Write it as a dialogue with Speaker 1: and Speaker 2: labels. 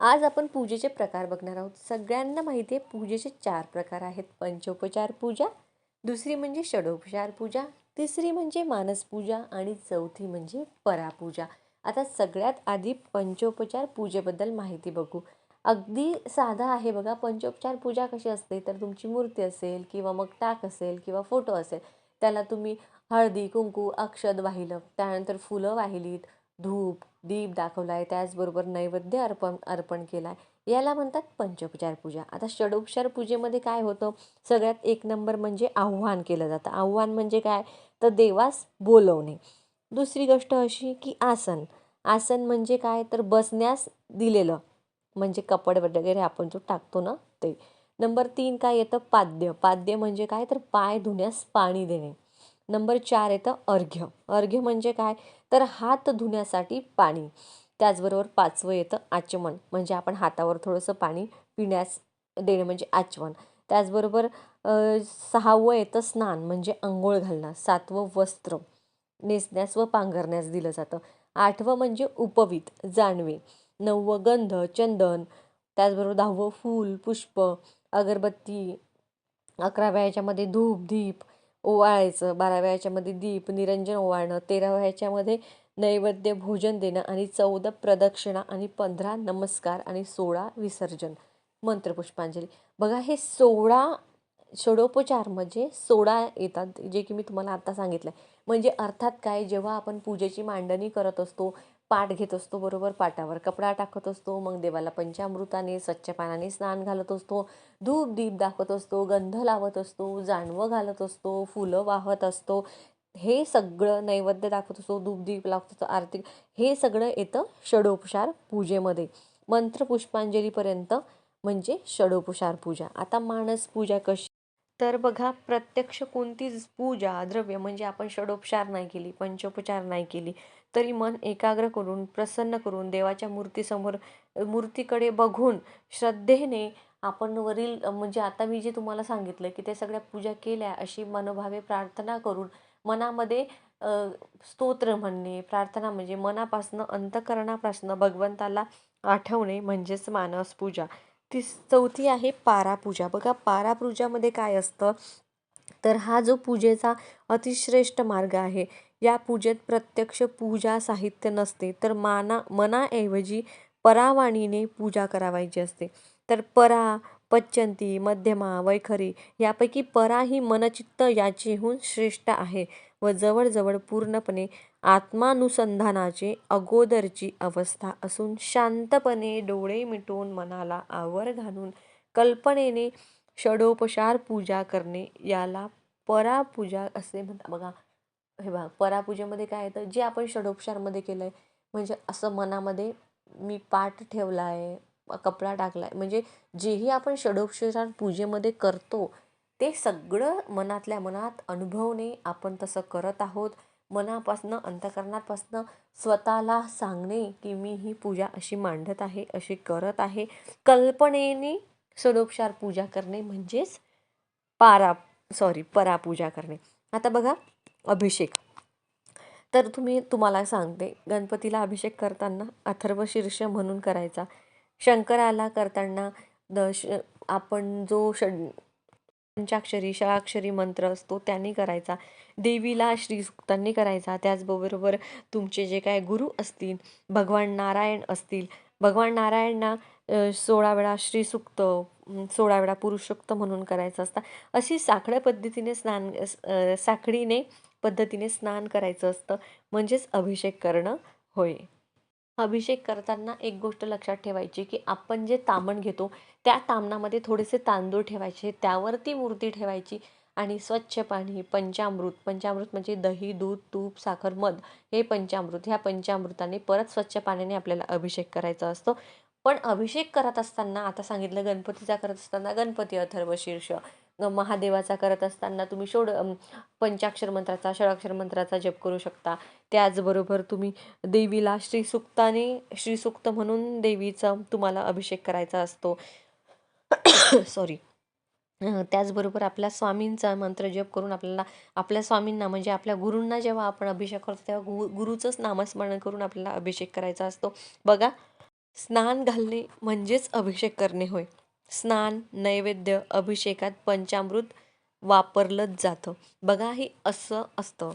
Speaker 1: आज आपण पूजेचे प्रकार बघणार आहोत. सगळ्यांना माहिती आहे पूजेचे चार प्रकार आहेत. पंचोपचार पूजा दुसरी म्हणजे षडोपचार पूजा तिसरी म्हणजे मानस पूजा आणि चौथी म्हणजे परापूजा आता सगळ्यात आधी पंचोपचार पूजेबद्दल माहिती बघू. अगदी साधा आहे बघा पंचोपचार पूजा कशी असते? तर तुमची मूर्ती असेल किंवा मग टाक असेल किंवा फोटो असेल त्याला तुम्ही हळदी कुंकू अक्षद वाहिलं त्यानंतर फुलं वाहिलीत धूप दीप दाखवला आहे त्याचबरोबर नैवेद्य अर्पण अर्पण केला आहे याला म्हणतात पंचोपचार पूजा. आता षडोपचार पूजेमध्ये काय होतं? सगळ्यात एक नंबर म्हणजे आव्हान केलं जातं. आव्हान म्हणजे काय? तर देवास बोलवणे. दुसरी गोष्ट अशी की आसन. आसन म्हणजे काय? तर बसण्यास दिलेलं. म्हणजे कपड वगैरे आपण जो टाकतो ना ते. नंबर तीन काय येतं? पाद्य. पाद्य म्हणजे काय? तर पाय धुण्यास पाणी देणे. नंबर चार येतं अर्घ्य. अर्घ्य म्हणजे काय? तर हात धुण्यासाठी पाणी. त्याचबरोबर पाचवं येतं आचमन. म्हणजे आपण हातावर थोडंसं पाणी पिण्यास देणं म्हणजे आचमन. त्याचबरोबर सहावं येतं स्नान म्हणजे आंघोळ घालणं. सातवं वस्त्र नेसण्यास व पांघरण्यास दिलं जातं. आठवं म्हणजे उपवीत जाणवे. नववं गंध चंदन. त्याचबरोबर दहावं फूल पुष्प अगरबत्ती अकराव्या याच्यामध्ये धूप दीप ओवाळायचं बाराव्या ह्याच्यामध्ये दीप निरंजन ओवाळणं तेराव्या ह्याच्यामध्ये नैवेद्य भोजन देणं आणि चौदा प्रदक्षिणा आणि पंधरा नमस्कार आणि सोळा विसर्जन. मंत्रपुष्पांजली. बघा हे सोळा षडोपचार म्हणजे सोळा येतात जे की मी तुम्हाला आता सांगितलं आहे म्हणजे अर्थात काय? जेव्हा आपण पूजेची मांडणी करत असतो पाठ घेत असतो बरोबर? पाटावर कपडा टाकत असतो मग देवाला पंचामृताने स्वच्छ पानाने स्नान घालत असतो धूप दीप दाखवत असतो गंध लावत असतो जानवं घालत असतो फुलं वाहत असतो. हे सगळं नैवेद्य दाखवत असतो धूप दीप लावत असतो आरती हे सगळं येतं षडोपचार पूजेमध्ये. मंत्रपुष्पांजलीपर्यंत म्हणजे षडोपचार पूजा. आता मानस पूजा कशी तर बघा प्रत्यक्ष कोणतीच पूजा द्रव्य म्हणजे आपण षडोपचार नाही केली पंचोपचार नाही केली तरी मन एकाग्र करून प्रसन्न करून देवाच्या मूर्तीसमोर मूर्तीकडे बघून श्रद्धेने आपण वरील म्हणजे आता मी जे तुम्हाला सांगितलं की ते सगळ्या पूजा केल्या अशी मनोभावे प्रार्थना करून मनामध्ये स्तोत्र म्हणणे प्रार्थना म्हणजे मनापासनं अंतकरणापासनं भगवंताला आठवणे म्हणजेच मानस पूजा. ती चौथी आहे पारापूजा बघा पारापूजामध्ये काय असतं? तर हा जो पूजेचा अतिश्रेष्ठ मार्ग आहे या पूजेत प्रत्यक्ष पूजा साहित्य नसते तर माना मनाऐवजी परावाणीने पूजा करावायची असते. तर परा पच्चंती मध्यमा वैखरी यापैकी परा ही मनचित्त याचीहून श्रेष्ठ आहे. व जवळजवळ पूर्णपणे आत्मानुसंधानाचे अगोदरची अवस्था असून शांतपणे डोळे मिटून मनाला आवर घालून कल्पनेने षडोपचार पूजा करणे याला परापूजा असे म्हणतात. बघा हे बघा परापूजेमध्ये काय येतं? जे आपण षडोपचारमध्ये केलं आहे म्हणजे असं मनामध्ये मी पाठ ठेवला आहे कपडा टाकला आहे म्हणजे जेही आपण षडोपचार पूजेमध्ये करतो ते सगळं मनातल्या मनात अनुभवणे आपण तसं करत आहोत. मनापासनं अंतकरणापासनं स्वतःला सांगणे की मी ही पूजा अशी मांडत आहे अशी करत आहे. कल्पनेने षडोपचार पूजा करणे म्हणजेच पारा सॉरी परापूजा करणे. आता बघा अभिषेक. तर तुम्ही तुम्हाला सांगते गणपतीला अभिषेक करताना अथर्व शीर्ष म्हणून करायचा. शंकराला करताना द श आपण जो षड पंचाक्षरी षडाक्षरी मंत्र असतो त्यांनी करायचा. देवीला श्रीसुक्तांनी करायचा. त्याचबरोबर तुमचे जे काय गुरु असतील भगवान नारायण असतील भगवान नारायणना सोळा वेळा श्रीसुक्त सोळा वेळा पुरुषोक्त म्हणून करायचं असतं. अशी साखळ्या पद्धतीने स्नान साखळीने पद्धतीने स्नान करायचं असतं. म्हणजेच अभिषेक करणं होय. अभिषेक करताना एक गोष्ट लक्षात ठेवायची की आपण जे तामण घेतो त्या तामणामध्ये थोडेसे तांदूळ ठेवायचे त्यावरती मूर्ती ठेवायची आणि स्वच्छ पाणी पंचामृत पंचामृत म्हणजे दही दूध तूप साखर मध हे पंचामृत ह्या पंचामृताने परत स्वच्छ पाण्याने आपल्याला अभिषेक करायचा असतो. पण अभिषेक करत असताना आता सांगितलं गणपतीचा करत असताना गणपती अथर्व शीर्ष महादेवाचा करत असताना तुम्ही षोड पंचाक्षर मंत्राचा षडाक्षर मंत्राचा जप करू शकता. त्याचबरोबर तुम्ही देवीला श्रीसुक्ताने श्रीसुक्त म्हणून देवीचा तुम्हाला अभिषेक करायचा असतो. सॉरी त्याचबरोबर आपल्या स्वामींचा मंत्र जप करून आपल्याला आपल्या स्वामींना म्हणजे आपल्या गुरूंना जेव्हा आपण अभिषेक करतो तेव्हा गु गुरुचंच नामस्मरण करून आपल्याला अभिषेक करायचा असतो. बघा स्नान घालणे म्हणजेच अभिषेक करणे होय. स्नान नैवेद्य अभिषेकात पंचामृत वापरलंच जातं. बघा हे असं असतं.